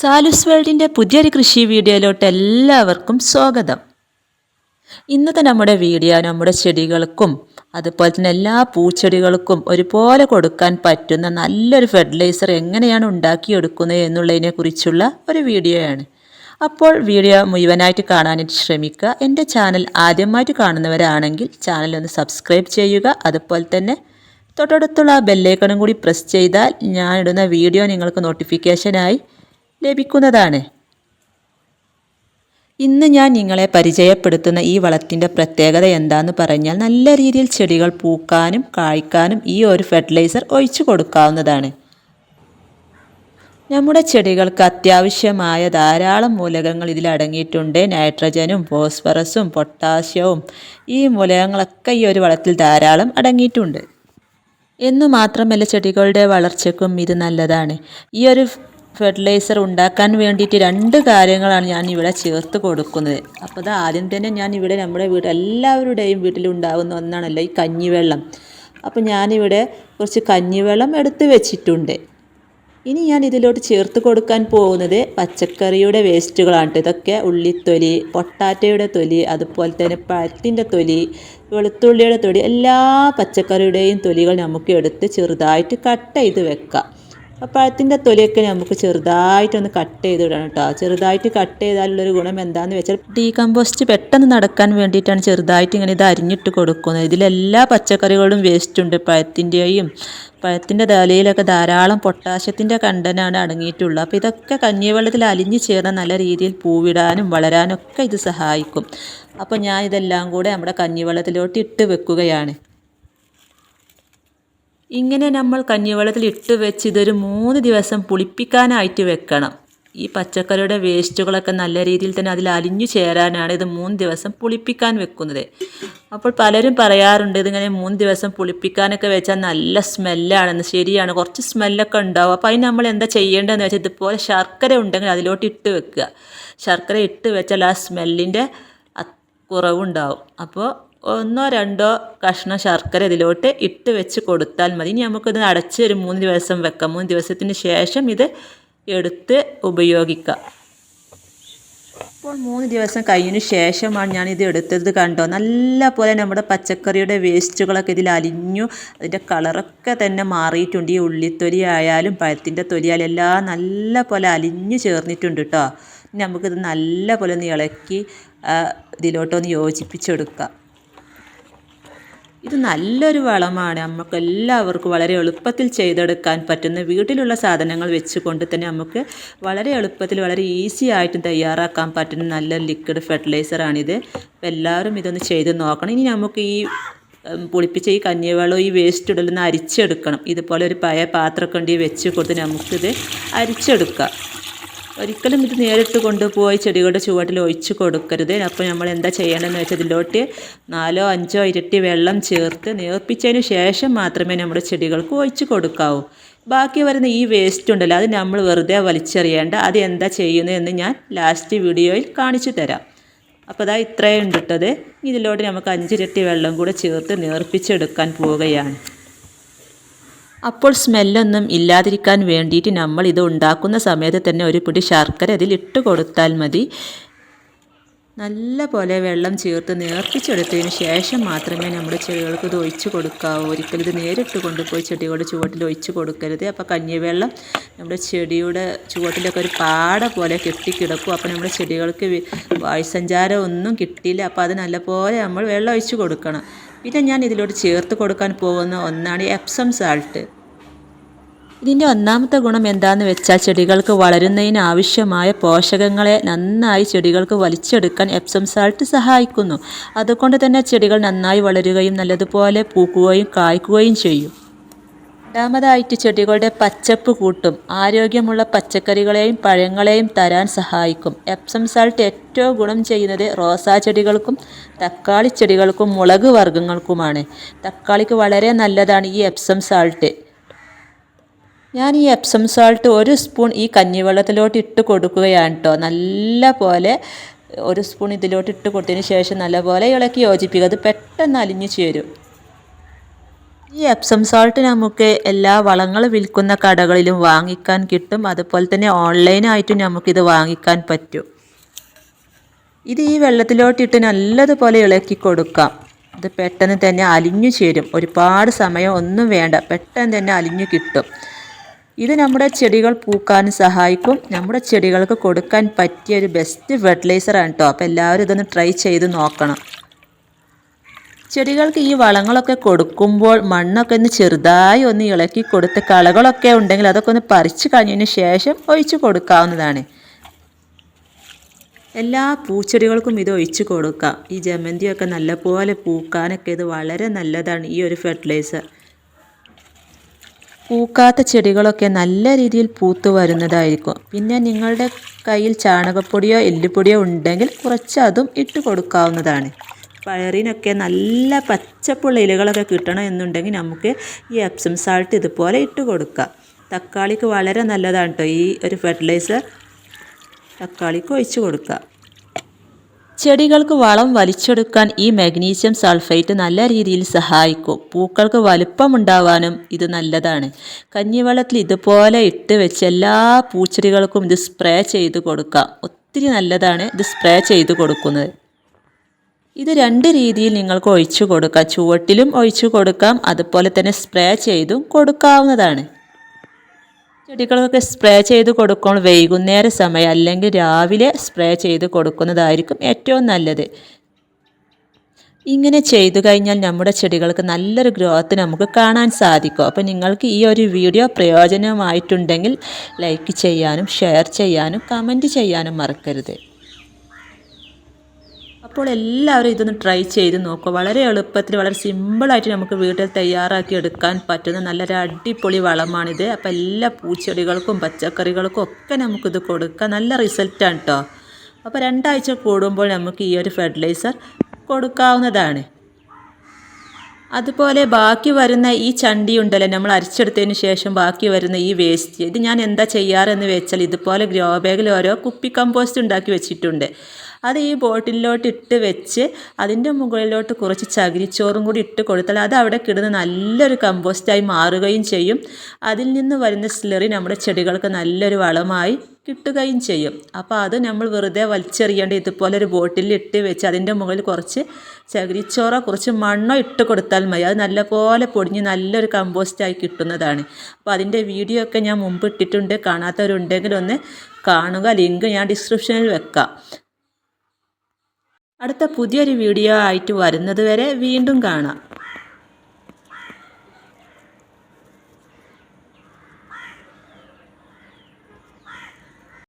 സാലുസ് വേൾഡിന്റെ പുതിയൊരു കൃഷി വീഡിയോയിലോട്ട് എല്ലാവർക്കും സ്വാഗതം. ഇന്നത്തെ നമ്മുടെ വീഡിയോ നമ്മുടെ ചെടികൾക്കും അതുപോലെ തന്നെ എല്ലാ പൂച്ചെടികൾക്കും ഒരുപോലെ കൊടുക്കാൻ പറ്റുന്ന നല്ലൊരു ഫെർട്ടിലൈസർ എങ്ങനെയാണ് ഉണ്ടാക്കിയെടുക്കുന്നത് എന്നുള്ളതിനെ കുറിച്ചുള്ള ഒരു വീഡിയോയാണ്. അപ്പോൾ വീഡിയോ മുഴുവനായിട്ട് കാണാനായിട്ട് ശ്രമിക്കുക. എന്റെ ചാനൽ ആദ്യമായിട്ട് കാണുന്നവരാണെങ്കിൽ ചാനൽ ഒന്ന് സബ്സ്ക്രൈബ് ചെയ്യുക. അതുപോലെ തന്നെ തൊട്ടടുത്തുള്ള ബെല്ലൈക്കണും കൂടി പ്രസ് ചെയ്താൽ ഞാൻ ഇടുന്ന വീഡിയോ നിങ്ങൾക്ക് നോട്ടിഫിക്കേഷനായി ലഭിക്കുന്നതാണ്. ഇന്ന് ഞാൻ നിങ്ങളെ പരിചയപ്പെടുത്തുന്ന ഈ വളത്തിന്റെ പ്രത്യേകത എന്താന്ന് പറഞ്ഞാൽ നല്ല രീതിയിൽ ചെടികൾ പൂക്കാനും കായ്ക്കാനും ഈ ഒരു ഫെർട്ടിലൈസർ ഒഴിച്ചു കൊടുക്കാവുന്നതാണ്. നമ്മുടെ ചെടികൾക്ക് അത്യാവശ്യമായ ധാരാളം മൂലകങ്ങൾ ഇതിൽ അടങ്ങിയിട്ടുണ്ട്. നൈട്രജനും ഫോസ്ഫറസും പൊട്ടാസ്യവും ഈ മൂലകങ്ങളൊക്കെ ഈ ഒരു വളത്തിൽ ധാരാളം അടങ്ങിയിട്ടുണ്ട്. എന്നു മാത്രമല്ല ചെടികളുടെ വളർച്ചയ്ക്കും ഇത് നല്ലതാണ്. ഈ ഒരു ഫെർട്ടിലൈസർ ഉണ്ടാക്കാൻ വേണ്ടിയിട്ട് രണ്ട് കാര്യങ്ങളാണ് ഞാൻ ഇവിടെ ചേർത്ത് കൊടുക്കുന്നത്. അപ്പോൾ അത് ആദ്യം തന്നെ ഞാൻ ഇവിടെ നമ്മുടെ വീട് എല്ലാവരുടെയും വീട്ടിലുണ്ടാകുന്ന ഒന്നാണല്ലോ ഈ കഞ്ഞിവെള്ളം. അപ്പോൾ ഞാനിവിടെ കുറച്ച് കഞ്ഞിവെള്ളം എടുത്ത് വെച്ചിട്ടുണ്ട്. ഇനി ഞാൻ ഇതിലോട്ട് ചേർത്ത് കൊടുക്കാൻ പോകുന്നത് പച്ചക്കറിയുടെ വേസ്റ്റുകളാണ് ഇതൊക്കെ ഉള്ളിത്തൊലി പൊട്ടാറ്റയുടെ തൊലി അതുപോലെ തന്നെ പഴത്തിന്റെ തൊലി വെളുത്തുള്ളിയുടെ തൊലി എല്ലാ പച്ചക്കറിയുടെയും തൊലികൾ നമുക്ക് എടുത്ത് ചെറുതായിട്ട് കട്ട് ചെയ്ത് വെക്കാം. പഴത്തിന്റെ തൊലിയൊക്കെ നമുക്ക് ചെറുതായിട്ടൊന്ന് കട്ട് ചെയ്തിടണം കേട്ടോ ചെറുതായിട്ട് കട്ട് ചെയ്താലുള്ളൊരു ഗുണം എന്താണെന്ന് വെച്ചാൽ ഡീകമ്പോസ്റ്റ് പെട്ടെന്ന് നടക്കാൻ വേണ്ടിയിട്ടാണ് ചെറുതായിട്ട് ഇങ്ങനെ ഇത് അരിഞ്ഞിട്ട് കൊടുക്കുന്നത്. ഇതിലെല്ലാ പച്ചക്കറികളും വേസ്റ്റ് ഉണ്ട്. പഴത്തിന്റെയും പഴത്തിന്റെ തലയിലൊക്കെ ധാരാളം പൊട്ടാസ്യത്തിന്റെ കണ്ടനാണ് അടങ്ങിയിട്ടുള്ളത്. അപ്പോൾ ഇതൊക്കെ കഞ്ഞിവെള്ളത്തിൽ അലിഞ്ഞു ചേർന്ന നല്ല രീതിയിൽ പൂവിടാനും വളരാനും ഒക്കെ ഇത് സഹായിക്കും. അപ്പോൾ ഞാൻ ഇതെല്ലാം കൂടെ നമ്മുടെ കഞ്ഞിവെള്ളത്തിലോട്ട് ഇട്ട് വെക്കുകയാണ്. ഇങ്ങനെ നമ്മൾ കഞ്ഞിവെള്ളത്തിൽ ഇട്ട് വെച്ച് ഇതൊരു മൂന്ന് ദിവസം പുളിപ്പിക്കാനായിട്ട് വെക്കണം. ഈ പച്ചക്കറിയുടെ വേസ്റ്റുകളൊക്കെ നല്ല രീതിയിൽ തന്നെ അതിൽ അലിഞ്ഞു ചേരാനാണ് ഇത് മൂന്ന് ദിവസം പുളിപ്പിക്കാൻ വെക്കുന്നത്. അപ്പോൾ പലരും പറയാറുണ്ട് ഇതിങ്ങനെ മൂന്ന് ദിവസം പുളിപ്പിക്കാനൊക്കെ വെച്ചാൽ നല്ല സ്മെല്ലാണെന്ന്. ശരിയാണ് കുറച്ച് സ്മെല്ലൊക്കെ ഉണ്ടാവും. അപ്പോൾ അതിന് നമ്മൾ എന്താ ചെയ്യേണ്ടതെന്ന് വെച്ചാൽ ഇതുപോലെ ശർക്കര ഉണ്ടെങ്കിൽ അതിലോട്ട് ഇട്ട് വെക്കുക. ശർക്കര ഇട്ട് വെച്ചാൽ ആ സ്മെല്ലിന്റെ കുറവുണ്ടാവും. അപ്പോൾ ഒന്നോ രണ്ടോ കഷ്ണം ശർക്കര ഇതിലോട്ട് ഇട്ട് വെച്ച് കൊടുത്താൽ മതി. ഇനി നമുക്കിത് അടച്ച് ഒരു മൂന്ന് ദിവസം വെക്കാം. മൂന്ന് ദിവസത്തിന് ശേഷം ഇത് എടുത്ത് ഉപയോഗിക്കാം. ഇപ്പോൾ മൂന്ന് ദിവസം കഴിഞ്ഞതിന് ശേഷമാണ് ഞാൻ ഇത് എടുത്തത് കണ്ടോ? നല്ല പോലെ നമ്മുടെ പച്ചക്കറിയുടെ വേസ്റ്റുകളൊക്കെ ഇതിൽ അലിഞ്ഞു. അതിന്റെ കളറൊക്കെ തന്നെ മാറിയിട്ടുണ്ട്. ഈ ഉള്ളിത്തൊലി ആയാലും പഴത്തിന്റെ തൊലിയായാലും എല്ലാം നല്ല പോലെ അലിഞ്ഞു ചേർന്നിട്ടുണ്ട് കേട്ടോ നമുക്കിത് നല്ല പോലെ ഒന്ന് ഇളക്കി ഇതിലോട്ടൊന്ന് യോജിപ്പിച്ചെടുക്കാം. ഇത് നല്ലൊരു വളമാണ്. നമുക്ക് എല്ലാവർക്കും വളരെ എളുപ്പത്തിൽ ചെയ്തെടുക്കാൻ പറ്റുന്ന വീട്ടിലുള്ള സാധനങ്ങൾ വെച്ചുകൊണ്ട് തന്നെ നമുക്ക് വളരെ എളുപ്പത്തിൽ വളരെ ഈസി ആയിട്ട് തയ്യാറാക്കാൻ പറ്റുന്ന നല്ല ലിക്വിഡ് ഫെർട്ടിലൈസറാണിത് അപ്പോൾ എല്ലാവരും ഇതൊന്ന് ചെയ്ത് നോക്കണം. ഇനി നമുക്ക് ഈ പുളിപ്പിച്ച ഈ കഞ്ഞിവെള്ളം ഈ വേസ്റ്റ് ഇടലൊന്ന് അരിച്ചെടുക്കണം. ഇതുപോലെ ഒരു പഴയ പാത്രമൊക്കെ ഉണ്ടെങ്കിൽ വെച്ച് കൊടുത്ത് നമുക്കിത് അരിച്ചെടുക്കാം. ഒരിക്കലും ഇത് നേരിട്ട് കൊണ്ടുപോയി ചെടികളുടെ ചുവട്ടിൽ ഒഴിച്ച് കൊടുക്കരുത്. അപ്പോൾ നമ്മൾ എന്താ ചെയ്യേണ്ടതെന്ന് വെച്ചാൽ ഇതിലോട്ട് നാലോ അഞ്ചോ ഇരട്ടി വെള്ളം ചേർത്ത് നേർപ്പിച്ചതിന് ശേഷം മാത്രമേ നമ്മുടെ ചെടികൾക്ക് ഒഴിച്ച് കൊടുക്കാവൂ. ബാക്കി വരുന്ന ഈ വേസ്റ്റ് ഉണ്ടല്ലോ അത് നമ്മൾ വെറുതെ വലിച്ചെറിയേണ്ട. അത് എന്താ ചെയ്യുന്നത് എന്ന് ഞാൻ ലാസ്റ്റ് വീഡിയോയിൽ കാണിച്ചു തരാം. അപ്പോൾ അതാ ഇത്രയും ഉണ്ടിട്ടത്. ഇതിലോട്ട് നമുക്ക് അഞ്ചിരട്ടി വെള്ളം കൂടെ ചേർത്ത് നേർപ്പിച്ചെടുക്കാൻ പോവുകയാണ്. അപ്പോൾ സ്മെല്ലൊന്നും ഇല്ലാതിരിക്കാൻ വേണ്ടിയിട്ട് നമ്മൾ ഇത് ഉണ്ടാക്കുന്ന സമയത്ത് തന്നെ ഒരു പിടി ശർക്കര അതിൽ ഇട്ട് കൊടുത്താൽ മതി. നല്ല പോലെ വെള്ളം ചേർത്ത് നേർപ്പിച്ചെടുത്തതിന് ശേഷം മാത്രമേ നമ്മുടെ ചെടികൾക്ക് ഇത് ഒഴിച്ചു കൊടുക്കാവൂ. ഒരിക്കലും ഇത് നേരിട്ട് കൊണ്ടുപോയി ചെടികളുടെ ചുവട്ടിൽ ഒഴിച്ചു കൊടുക്കരുത്. അപ്പോൾ കഞ്ഞിവെള്ളം നമ്മുടെ ചെടിയുടെ ചുവട്ടിലൊക്കെ ഒരു പാട പോലെ കെട്ടിക്കിടക്കും. അപ്പോൾ നമ്മുടെ ചെടികൾക്ക് വായുസഞ്ചാരം ഒന്നും കിട്ടിയില്ല. അപ്പോൾ അത് നല്ലപോലെ നമ്മൾ വെള്ളം ഒഴിച്ചു കൊടുക്കണം. പിന്നെ ഞാൻ ഇതിലോട്ട് ചേർത്ത് കൊടുക്കാൻ പോകുന്ന ഒന്നാണ് എപ്സം സാൾട്ട് ഇതിന്റെ ഒന്നാമത്തെ ഗുണം എന്താണെന്ന് വെച്ചാൽ ചെടികൾക്ക് വളരുന്നതിന് ആവശ്യമായ പോഷകങ്ങളെ നന്നായി ചെടികൾക്ക് വലിച്ചെടുക്കാൻ എപ്സം സാൾട്ട് സഹായിക്കുന്നു. അതുകൊണ്ട് തന്നെ ചെടികൾ നന്നായി വളരുകയും നല്ലതുപോലെ പൂക്കുകയും കായ്ക്കുകയും ചെയ്യും. രണ്ടാമതായിട്ട് ചെടികളുടെ പച്ചപ്പ് കൂട്ടും. ആരോഗ്യമുള്ള പച്ചക്കറികളെയും പഴങ്ങളെയും തരാൻ സഹായിക്കും. എപ്സം സാൾട്ട് ഏറ്റവും ഗുണം ചെയ്യുന്നത് റോസാ ചെടികൾക്കും തക്കാളി ചെടികൾക്കും മുളക് വർഗങ്ങൾക്കുമാണ്. തക്കാളിക്ക് വളരെ നല്ലതാണ് ഈ എപ്സം സാൾട്ട്. ഞാൻ ഈ എപ്സം സാൾട്ട് ഒരു സ്പൂൺ ഈ കഞ്ഞിവെള്ളത്തിലോട്ട് ഇട്ട് കൊടുക്കുകയാണ് കേട്ടോ നല്ല പോലെ ഒരു സ്പൂൺ ഇതിലോട്ട് ഇട്ട് കൊടുത്തതിന് ശേഷം നല്ലപോലെ ഇളക്കി യോജിപ്പിക്കുക. അത് പെട്ടെന്ന് അലിഞ്ഞു ചേരും. ഈ എപ്സം സോൾട്ട് നമുക്ക് എല്ലാ വളങ്ങൾ വിൽക്കുന്ന കടകളിലും വാങ്ങിക്കാൻ കിട്ടും. അതുപോലെ തന്നെ ഓൺലൈനായിട്ടും നമുക്കിത് വാങ്ങിക്കാൻ പറ്റും. ഇത് ഈ വെള്ളത്തിലോട്ടിട്ട് നല്ലതുപോലെ ഇളക്കി കൊടുക്കാം. ഇത് പെട്ടെന്ന് തന്നെ അലിഞ്ഞു ചേരും. ഒരുപാട് സമയം ഒന്നും വേണ്ട. പെട്ടെന്ന് തന്നെ അലിഞ്ഞു കിട്ടും. ഇത് നമ്മുടെ ചെടികൾ പൂക്കാൻ സഹായിക്കും. നമ്മുടെ ചെടികൾക്ക് കൊടുക്കാൻ പറ്റിയ ഒരു ബെസ്റ്റ് ഫെർട്ടിലൈസറാണ് കേട്ടോ അപ്പോൾ എല്ലാവരും ഇതൊന്ന് ട്രൈ ചെയ്ത് നോക്കണം. ചെടികൾക്ക് ഈ വളങ്ങളൊക്കെ കൊടുക്കുമ്പോൾ മണ്ണൊക്കെ ഒന്ന് ചെറുതായി ഒന്ന് ഇളക്കി കൊടുത്ത് കളകളൊക്കെ ഉണ്ടെങ്കിൽ അതൊക്കെ ഒന്ന് പറിച്ചു കഴിഞ്ഞതിന് ശേഷം ഒഴിച്ചു കൊടുക്കാവുന്നതാണ്. എല്ലാ പൂച്ചെടികൾക്കും ഇത് ഒഴിച്ചു കൊടുക്കാം. ഈ ജമന്തിയൊക്കെ നല്ലപോലെ പൂക്കാനൊക്കെ ഇത് വളരെ നല്ലതാണ് ഈ ഒരു ഫെർട്ടിലൈസർ. പൂക്കാത്ത ചെടികളൊക്കെ നല്ല രീതിയിൽ പൂത്തു വരുന്നതായിരിക്കും. പിന്നെ നിങ്ങളുടെ കയ്യിൽ ചാണകപ്പൊടിയോ എല്ലുപൊടിയോ ഉണ്ടെങ്കിൽ കുറച്ച് അതും ഇട്ട് കൊടുക്കാവുന്നതാണ്. പയറിനൊക്കെ നല്ല പച്ചപ്പുള്ള ഇലകളൊക്കെ കിട്ടണം എന്നുണ്ടെങ്കിൽ നമുക്ക് ഈ എപ്സം സാൾട്ട് ഇതുപോലെ ഇട്ട് കൊടുക്കാം. തക്കാളിക്ക് വളരെ നല്ലതാണ് കേട്ടോ ഈ ഒരു ഫെർട്ടിലൈസർ തക്കാളിക്ക് ഒഴിച്ച് കൊടുക്കുക ചെടികൾക്ക് വളം വലിച്ചെടുക്കാൻ ഈ മഗ്നീഷ്യം സൾഫൈറ്റ് നല്ല രീതിയിൽ സഹായിക്കും. പൂക്കൾക്ക് വലുപ്പമുണ്ടാവാനും ഇത് നല്ലതാണ്. കഞ്ഞിവെള്ളത്തിൽ ഇതുപോലെ ഇട്ട് വെച്ച് എല്ലാ പൂച്ചെടികൾക്കും ഇത് സ്പ്രേ ചെയ്ത് കൊടുക്കാം. ഒത്തിരി നല്ലതാണ് ഇത് സ്പ്രേ ചെയ്ത് കൊടുക്കുന്നത്. ഇത് രണ്ട് രീതിയിൽ നിങ്ങൾക്ക് ഒഴിച്ചു കൊടുക്കാം. ചുവട്ടിലും ഒഴിച്ചു കൊടുക്കാം. അതുപോലെ തന്നെ സ്പ്രേ ചെയ്തും കൊടുക്കാവുന്നതാണ്. ചെടികളൊക്കെ സ്പ്രേ ചെയ്ത് കൊടുക്കുമ്പോൾ വൈകുന്നേര സമയം അല്ലെങ്കിൽ രാവിലെ സ്പ്രേ ചെയ്ത് കൊടുക്കുന്നതായിരിക്കും ഏറ്റവും നല്ലത്. ഇങ്ങനെ ചെയ്തു കഴിഞ്ഞാൽ നമ്മുടെ ചെടികൾക്ക് നല്ലൊരു ഗ്രോത്ത് നമുക്ക് കാണാൻ സാധിക്കും. അപ്പോൾ നിങ്ങൾക്ക് ഈ ഒരു വീഡിയോ പ്രയോജനമായിട്ടുണ്ടെങ്കിൽ ലൈക്ക് ചെയ്യാനും ഷെയർ ചെയ്യാനും കമന്റ് ചെയ്യാനും മറക്കരുത്. അപ്പോൾ എല്ലാവരും ഇതൊന്ന് ട്രൈ ചെയ്ത് നോക്കുക വളരെ എളുപ്പത്തിൽ വളരെ സിമ്പിളായിട്ട് നമുക്ക് വീട്ടിൽ തയ്യാറാക്കി എടുക്കാൻ പറ്റുന്ന നല്ലൊരു അടിപൊളി വളമാണിത്. അപ്പോൾ എല്ലാ പൂച്ചെടികൾക്കും പച്ചക്കറികൾക്കും ഒക്കെ നമുക്കിത് കൊടുക്കാം. നല്ല റിസൾട്ടാണ് കേട്ടോ അപ്പോൾ രണ്ടാഴ്ച കൂടുമ്പോൾ നമുക്ക് ഈ ഒരു ഫെർട്ടിലൈസർ കൊടുക്കാവുന്നതാണ്. അതുപോലെ ബാക്കി വരുന്ന ഈ ചണ്ടി ഉണ്ടല്ലോ നമ്മൾ അരിച്ചെടുത്തതിന് ശേഷം ബാക്കി വരുന്ന ഈ വേസ്റ്റ് ഇത് ഞാൻ എന്താ ചെയ്യാറെന്ന് വെച്ചാൽ ഇതുപോലെ ഗ്രോ ബാഗിൽ ഓരോ കുപ്പി കമ്പോസ്റ്റ് ഉണ്ടാക്കി വെച്ചിട്ടുണ്ട്. അത് ഈ ബോട്ടിലോട്ട് ഇട്ട് വെച്ച് അതിന്റെ മുകളിലോട്ട് കുറച്ച് ചകിരിച്ചോറും കൂടി ഇട്ട് കൊടുത്താൽ അത് അവിടെ കിടന്ന് നല്ലൊരു കമ്പോസ്റ്റായി മാറുകയും ചെയ്യും. അതിൽ നിന്ന് വരുന്ന സ്ലറി നമ്മുടെ ചെടികൾക്ക് നല്ലൊരു വളമായി കിട്ടുകയും ചെയ്യും. അപ്പോൾ അത് നമ്മൾ വെറുതെ വലിച്ചെറിയേണ്ട ഇതുപോലെ ഒരു ബോട്ടിൽ ഇട്ട് വെച്ച് അതിന്റെ മുകളിൽ കുറച്ച് ചകിരിച്ചോറോ കുറച്ച് മണ്ണോ ഇട്ട് കൊടുത്താൽ മതി. അത് നല്ലപോലെ പൊടിഞ്ഞ് നല്ലൊരു കമ്പോസ്റ്റായി കിട്ടുന്നതാണ്. അപ്പോൾ അതിന്റെ വീഡിയോ ഒക്കെ ഞാൻ മുമ്പ് ഇട്ടിട്ടുണ്ട്. കാണാത്തവരുണ്ടെങ്കിൽ ഒന്ന് കാണുക. ലിങ്ക് ഞാൻ ഡിസ്ക്രിപ്ഷനിൽ വെക്കാം. അടുത്ത പുതിയൊരു വീഡിയോ ആയിട്ട് വരുന്നത് വരെ വീണ്ടും കാണാം.